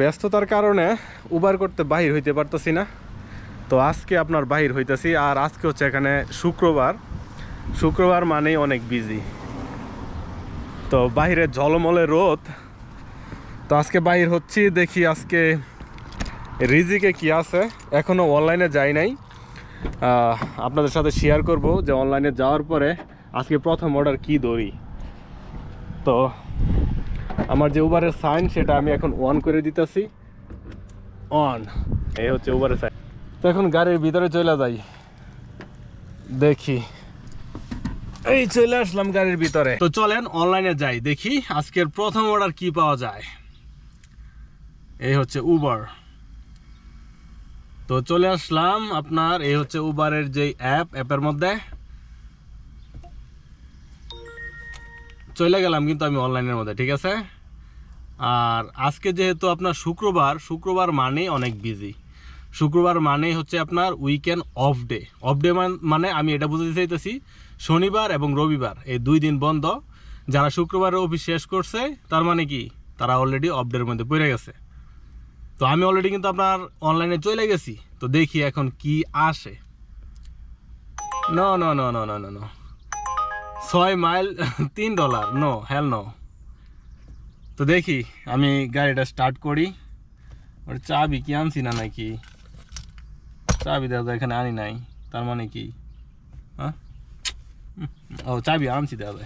ব্যস্ততার কারণে উবার করতে বাহির হইতে পারতেছি না। তো আজকে আপনার বাহির হইতেছি আর আজকে হচ্ছে এখানে শুক্রবার। শুক্রবার মানেই অনেক বিজি তো বাহিরে ঝলমলে রোদ। তো আজকে বাহির হচ্ছি, দেখি আজকে রিজিকে কি আছে। এখনও অনলাইনে যাই নাই। আপনাদের সাথে শেয়ার করব যে অনলাইনে যাওয়ার পরে আজকে প্রথম অর্ডার কি ধরি তো আমার যে উবারের সাইন সেটা আমি এখন অন করে দিতেছি। অন এই হচ্ছে উবারের সাইন তো এখন গাড়ির ভিতরে চলে যাই। দেখি। এই চলে আসলাম গাড়ির ভিতরে। তো চলেন অনলাইনে যাই দেখি আজকের প্রথম অর্ডার কি পাওয়া যায়। এই হচ্ছে উবার তো চলে আসলাম আপনার এই হচ্ছে উবারের যে অ্যাপ অ্যাপের মধ্যে। চলে গেলাম কিন্তু আমি অনলাইনের মধ্যে, ঠিক আছে? আর আজকে যেহেতু আপনার শুক্রবার শুক্রবার মানেই অনেক বিজি শুক্রবার মানেই হচ্ছে আপনার weekend off day off day মানে আমি এটা বুঝতে চাইতেছি, শনিবার এবং রবিবার, এই দুই দিন বন্ধ। যারা শুক্রবারে অফিস শেষ করছে, তার মানে কি? তারা অলরেডি অফ ডের মধ্যে পড়ে গেছে। তো আমি অলরেডি কিন্তু আপনার অনলাইনে চলে গেছি। তো দেখি এখন কি আসে। ন ন ন ন ন ন ছয় মাইল, তিন ডলার। নো হ্যাল নো তো দেখি, আমি গাড়িটা স্টার্ট করি। ওর চাবি কি আনছি না নাকি? চাবি দাদা এখানে আনি নাই। তার মানে কি? হ্যাঁ? ও, চাবি আনছি দাদা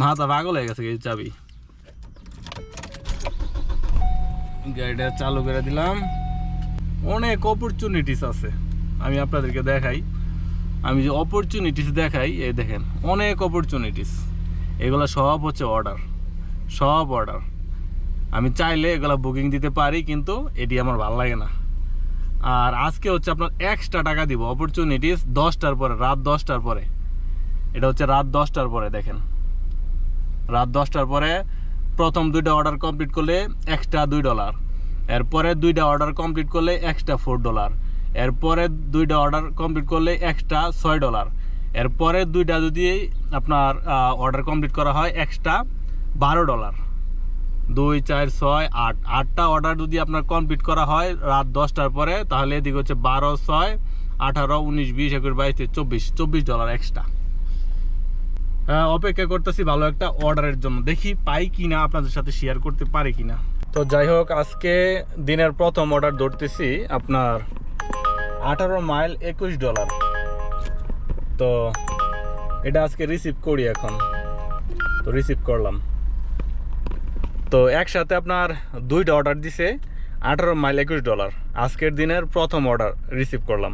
মাথা পাগল হয়ে গেছে এই চাবি। গাড়িটা চালু করে দিলাম। অনেক অপরচুনিটিস আছে। আমি আপনাদেরকে দেখাই। আমি যে অপরচুনিটিস দেখাই, এই দেখেন, অনেক অপরচুনিটিস এগুলো সব হচ্ছে অর্ডার সব অর্ডার আমি চাইলে এগুলো বুকিং দিতে পারি, কিন্তু এটি আমার ভালো লাগে না। আর আজকে হচ্ছে আপনার এক্সট্রা টাকা দিব অপরচুনিটিস দশটার পরে, রাত দশটার পরে। এটা হচ্ছে রাত দশটার পরে, দেখেন। রাত দশটার পরে প্রথম দুইটা অর্ডার কমপ্লিট করলে এক্সট্রা দুই ডলার এরপরে দুইটা অর্ডার কমপ্লিট করলে এক্সট্রা ফোর ডলার এরপরে দুইটা অর্ডার কমপ্লিট করলে এক্সট্রা ছয় ডলার এরপরে দুইটা যদি আপনার অর্ডার কমপ্লিট করা হয় এক্সট্রা বারো ডলার দুই, চার, ছয়, আট। আটটা অর্ডার যদি আপনার কমপ্লিট করা হয় রাত দশটার পরে, তাহলে এদিকে হচ্ছে বারো, ছয়, আঠারো, উনিশ, বিশ, একুশ, বাইশ চব্বিশ চব্বিশ ডলার এক্সট্রা অপেক্ষা করতেছি ভালো একটা অর্ডারের জন্য। দেখি পাই কি না আপনাদের সাথে শেয়ার করতে পারি কিনা। তো যাই হোক, আজকে দিনের প্রথম অর্ডার ধরতেছি আপনার আঠারো মাইল একুশ ডলার। তো এটা আজকে রিসিভ করি এখন। তো রিসিভ করলাম। তো একসাথে আপনার দুইটা অর্ডার দিছে, আঠারো মাইল একুশ ডলার। আজকের দিনের প্রথম অর্ডার রিসিভ করলাম।